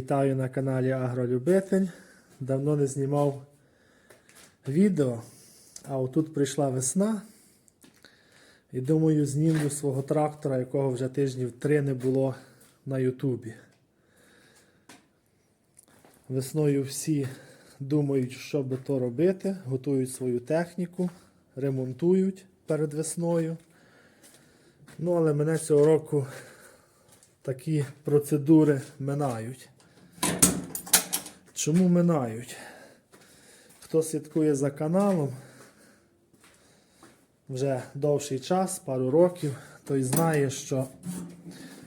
Вітаю на каналі Агролюбитель. Давно не знімав відео, а отут прийшла весна. І думаю, знімлю свого трактора, якого вже тижнів три не було на Ютубі. Весною всі думають, що би то робити, готують свою техніку, ремонтують перед весною. Ну, але мене цього року такі процедури минають. Чому минають? Хто слідкує за каналом вже довший час, пару років, той знає, що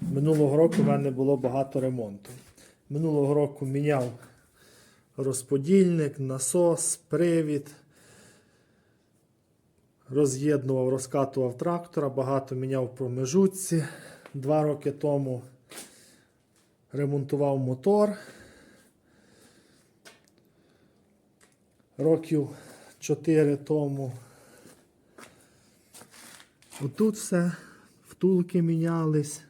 минулого року в мене було багато ремонту. Минулого року міняв розподільник, насос, привід, роз'єднував, розкатував трактора, багато міняв промежутці. Два роки тому ремонтував мотор. Років 4 тому. Отут все, втулки мінялись.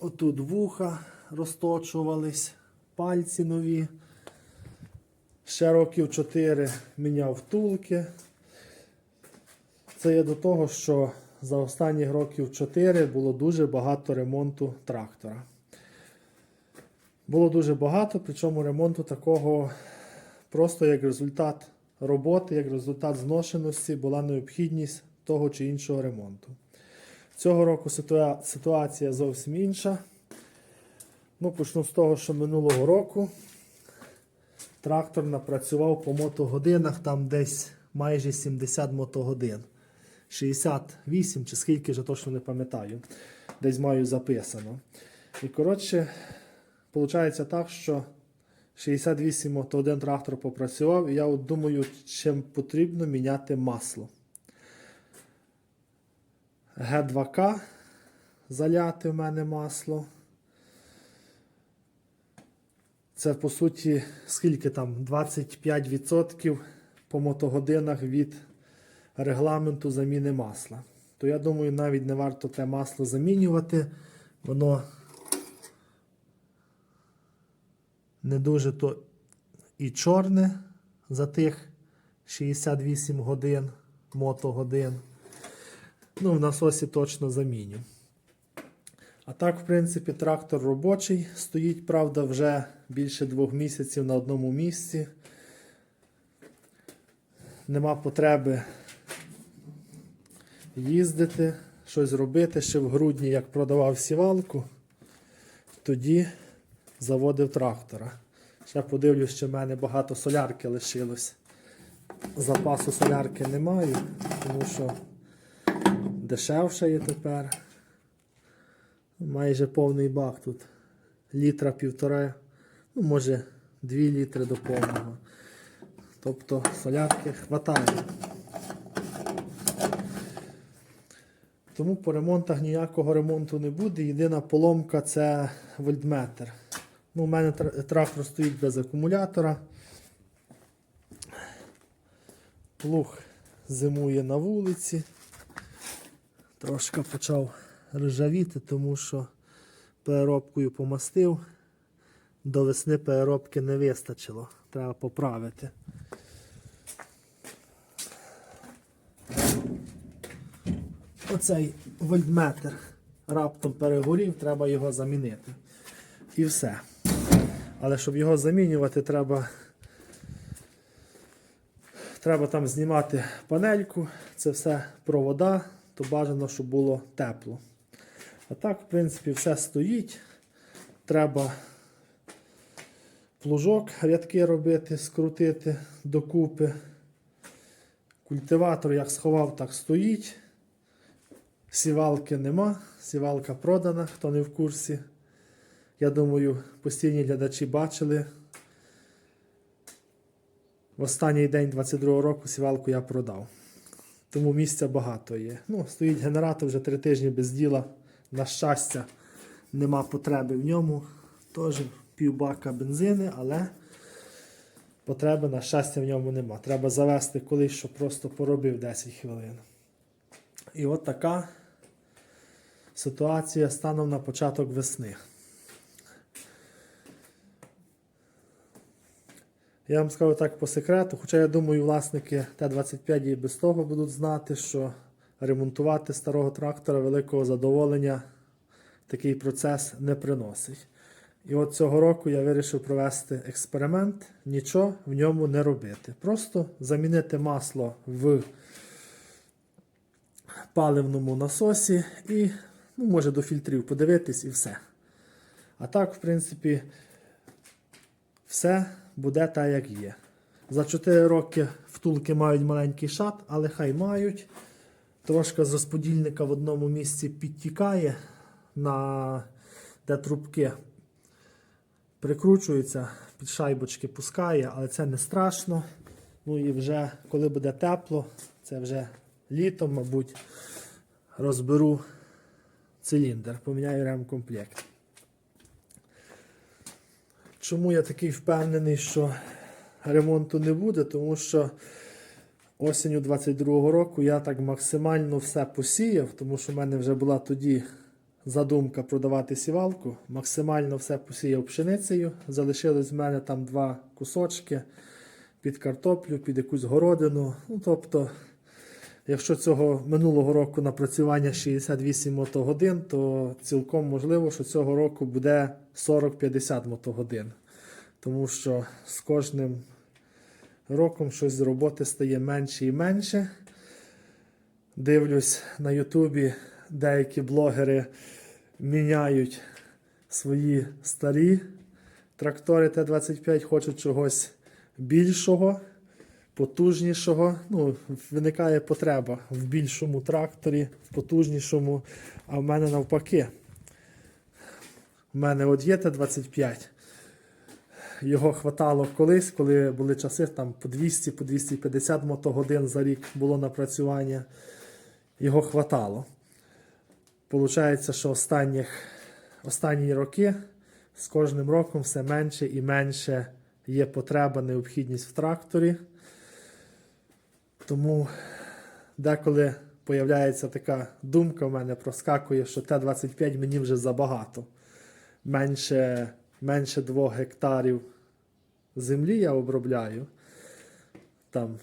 Отут вуха розточувались, пальці нові. Ще років 4 міняв втулки. Це є до того, що за останні років 4 було дуже багато ремонту трактора. Було дуже багато, причому ремонту такого просто як результат роботи, як результат зношеності була необхідність того чи іншого ремонту. Цього року ситуа- ситуація зовсім інша. Ну, почну з того, що минулого року трактор напрацював по мотогодинах там десь майже 70 мотогодин. 68 чи скільки вже точно не пам'ятаю. Десь маю записано. І коротше, виходить так, що 68 мотогодин трактор попрацював, і я от думаю, чим потрібно міняти масло. Г2К заляти в мене масло. Це по суті, скільки там? 25% по мотогодинах від регламенту заміни масла. То я думаю, навіть не варто те масло замінювати. Воно не дуже то і чорне за тих 68 годин, мотогодин. Ну, в насосі точно заміню. А так, в принципі, трактор робочий. Стоїть, правда, вже більше двох місяців на одному місці. Нема потреби їздити, щось робити. Ще в грудні, як продавав сівалку, тоді заводив трактора. Ще подивлюсь, що в мене багато солярки лишилось. Запасу солярки не маю, тому що дешевше є тепер. Майже повний бак тут. Літра півтора, ну може 2 літри до повного. Тобто солярки хватає. Тому по ремонтах ніякого ремонту не буде. Єдина поломка це вольтметр. Ну, У мене трактор стоїть без акумулятора. Плуг зимує на вулиці. Трошки почав ржавіти, тому що переробкою помастив. До весни переробки не вистачило. Треба поправити. Оцей вольтметр раптом перегорів, треба його замінити. І все. Але щоб його замінювати, треба, треба там знімати панельку, це все провода, то бажано, щоб було тепло. А так, в принципі, все стоїть. Треба плужок, рядки робити, скрутити докупи. Культиватор як сховав, так стоїть. Сівалки нема, сівалка продана, хто не в курсі. Я думаю, постійні глядачі бачили. В останній день 22-го року сівалку я продав. Тому місця багато є. Ну, стоїть генератор вже три тижні без діла. На щастя, нема потреби в ньому. Теж півбака бензини, але потреби, на щастя, в ньому нема. Треба завести колись, щоб просто поробив 10 хвилин. І от така ситуація станом на початок весни. Я вам скажу так по секрету, хоча я думаю, власники Т-25 і без того будуть знати, що ремонтувати старого трактора великого задоволення такий процес не приносить. І от цього року я вирішив провести експеримент, нічого в ньому не робити. Просто замінити масло в паливному насосі і, ну, може, до фільтрів подивитись і все. А так, в принципі, все буде так, як є. За 4 роки втулки мають маленький шат, але хай мають. Трошки з розподільника в одному місці підтікає, на, де трубки прикручуються, під шайбочки пускає, але це не страшно. Ну і вже коли буде тепло, це вже літом, мабуть, розберу циліндр, поміняю ремкомплект. Чому я такий впевнений, що ремонту не буде? Тому що осінню 22-го року я так максимально все посіяв, тому що в мене вже була тоді задумка продавати сівалку. Максимально все посіяв пшеницею. Залишились в мене там два кусочки під картоплю, під якусь городину. Ну, тобто, якщо цього минулого року напрацювання 68 мотогодин, то цілком можливо, що цього року буде 40-50 мотогодин. Тому що з кожним роком щось з роботи стає менше і менше. Дивлюсь на Ютубі, деякі блогери міняють свої старі трактори Т-25, хочуть чогось більшого, потужнішого. Ну, виникає потреба в більшому тракторі, в потужнішому, а в мене навпаки. У мене от є Т-25. Його хватало колись, коли були часи там по 200, по 250 мотогодин за рік було напрацювання. Його хватало. Получається, що останніх, останні роки з кожним роком все менше і менше є потреба, необхідність в тракторі. Тому деколи появляється така думка в мене проскакує, що Т-25 мені вже забагато. Менше, менше 2 гектарів землі я обробляю. Там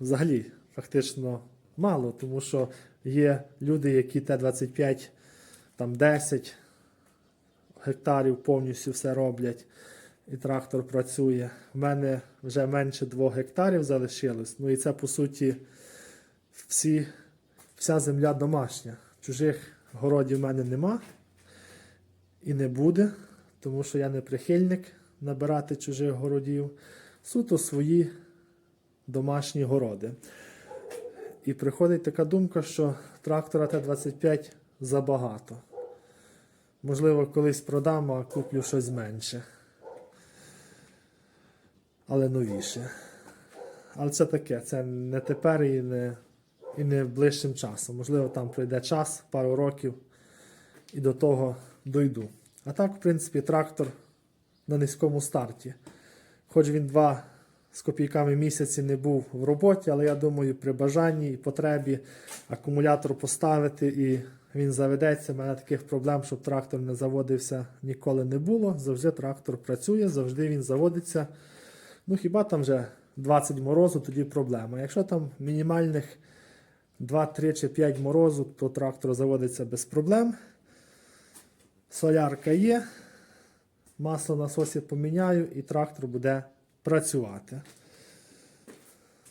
взагалі фактично мало, тому що є люди, які Т-25 там 10 гектарів повністю все роблять, і трактор працює. У мене вже менше 2 гектарів залишилось. Ну і це по суті всі, вся земля домашня. Чужих городів в мене нема і не буде, тому що я не прихильник набирати чужих городів. Суто свої домашні городи. І приходить така думка, що трактора Т-25 забагато. Можливо, колись продам, а куплю щось менше. Але новіше. Але це таке, це не тепер і не, і не ближчим часом. Можливо, там пройде час, пару років, і до того дойду. А так, в принципі, трактор на низькому старті. Хоч він два з копійками місяці не був в роботі, але я думаю, при бажанні і потребі акумулятор поставити і він заведеться. У мене таких проблем, щоб трактор не заводився, ніколи не було. Завжди трактор працює, завжди він заводиться. Ну хіба там вже 20 морозу, тоді проблема. Якщо там мінімальних 2, 3 чи 5 морозу, то трактор заводиться без проблем. Солярка є. Масло насосі поміняю і трактор буде працювати.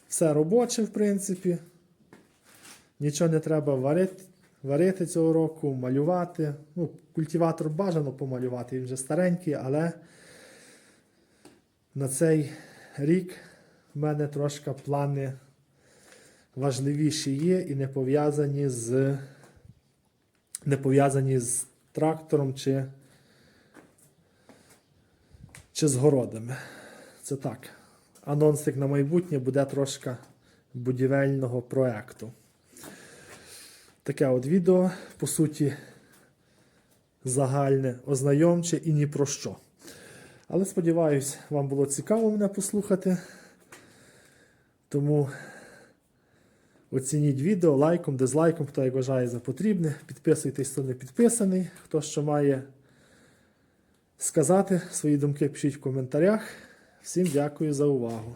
Все робоче, в принципі. Нічого не треба варити, варити цього року, малювати. Ну, культиватор бажано помалювати, він вже старенький, але на цей рік в мене трошки плани важливіші є і не пов'язані з не пов'язані з трактором чи, чи з городами. Це так. Анонсик на майбутнє буде трошки будівельного проекту. Таке от відео, по суті, загальне, ознайомче і ні про що. Але сподіваюсь, вам було цікаво мене послухати. Тому оцініть відео лайком, дизлайком, хто як вважає за потрібне. Підписуйтесь, хто не підписаний. Хто що має сказати, свої думки пишіть в коментарях. Всім дякую за увагу.